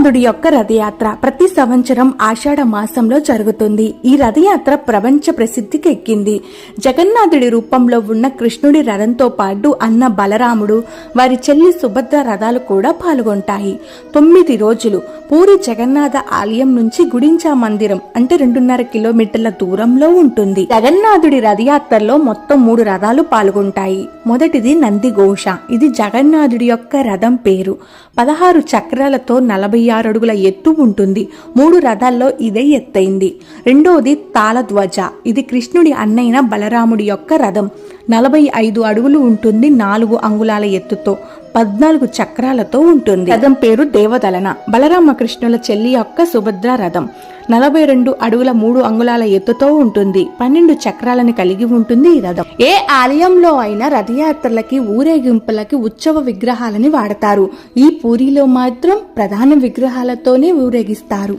జగన్నాథుడి యొక్క రథయాత్ర ప్రతి సంవత్సరం ఆషాఢ మాసంలో జరుగుతుంది. ఈ రథయాత్ర ప్రపంచ ప్రసిద్ధికి ఎక్కింది. జగన్నాథుడి రూపంలో ఉన్న కృష్ణుడి రథంతో పాటు అన్న బలరాముడు వారి చెల్లి సుభద్ర రథాలు కూడా పాల్గొంటాయి. తొమ్మిది రోజులు పూరి జగన్నాథ ఆలయం నుంచి గుడించా మందిరం అంటే రెండున్నర కిలోమీటర్ల దూరంలో ఉంటుంది. జగన్నాథుడి రథయాత్రలో మొత్తం మూడు రథాలు పాల్గొంటాయి. మొదటిది నందిఘోష. ఇది జగన్నాథుడి యొక్క రథం పేరు. పదహారు చక్రాలతో నలభై ఆరు అడుగుల ఎత్తు ఉంటుంది. మూడు రథాల్లో ఇదే ఎత్తైంది. రెండోది తాళధ్వజ. ఇది కృష్ణుడి అన్నైన బలరాముడి యొక్క రథం. నలభై ఐదు అడుగులు ఉంటుంది నాలుగు అంగుళాల ఎత్తుతో పద్నాలుగు చక్రాలతో ఉంటుంది. రథం పేరు దేవదలన. బలరామకృష్ణుల చెల్లి యొక్క సుభద్ర రథం. నలభై రెండు అడుగుల మూడు అంగుళాల ఎత్తుతో ఉంటుంది. పన్నెండు చక్రాలను కలిగి ఉంటుంది ఈ రథం. ఏ ఆలయంలో అయినా రథయాత్రలకి ఊరేగింపులకి ఉత్సవ విగ్రహాలని వాడతారు. ఈ పూరిలో మాత్రం ప్రధాన విగ్రహాలతోనే ఊరేగిస్తారు.